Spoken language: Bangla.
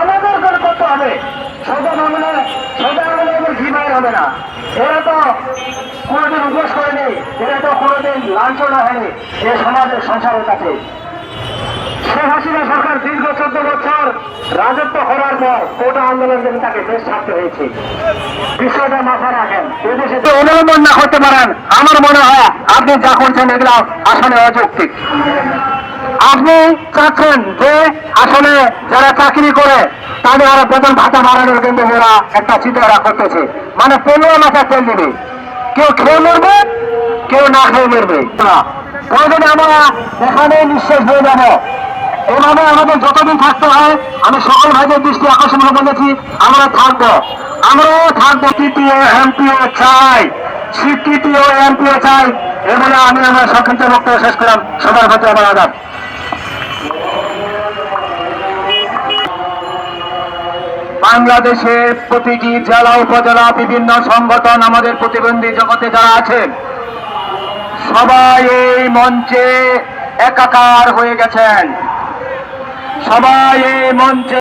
আমাদের করে করতে হবে। হবে না। এরা তো কোনোদিন উপোস করেনি, এরা তো কোনোদিন লাঞ্ছনা হয়নি এ সমাজের সংসারের কাছে। শেখ হাসিনা সরকার দীর্ঘ চোদ্দ বছর রাজত্ব করার পর কোটা আন্দোলন থেকে তাকে দেশ ছাড়তে হয়েছে। বিষয়টা মাথায় রাখেন। এদেশে তো অনুমোদন না করতে পারেন। আমার মনে হয় আপনি যা করছেন এগুলো আসলে অযৌক্তিক। আপনি চাচ্ছেন যে আসলে যারা চাকরি করে, তাদের আরও বেতন ভাতা বাড়ানোর কিন্তু ওরা একটা চিন্তা করতেছে। মানে পনেরো মাসে তেল দিবে। কেউ খেয়ে মরবে, কেউ না খেয়ে মরবে। প্রয়োজনে আমরা এখানে নিঃশেষ হয়ে যাব। এভাবে আমাদের যতদিন থাকতে হয়, আমি সকল ভাইদের দৃষ্টি আকর্ষণ করে বলেছি, আমরা থাকব। আমরাও থাকব তৃতীয় এমপিও চাই। স্বীকৃতিও এমপিও চাই। এবারে আমি আমার সংক্ষিপ্ত বক্তব্য শেষ করলাম। সবার প্রতি আমার আদাব। বাংলাদেশের প্রতিটি জেলা, উপজেলা, বিভিন্ন সংগঠন আমাদের প্রতিবন্ধী জগতে যারা আছেন সবাই এই মঞ্চে একাকার হয়ে গেছেন। সবাই এই মঞ্চে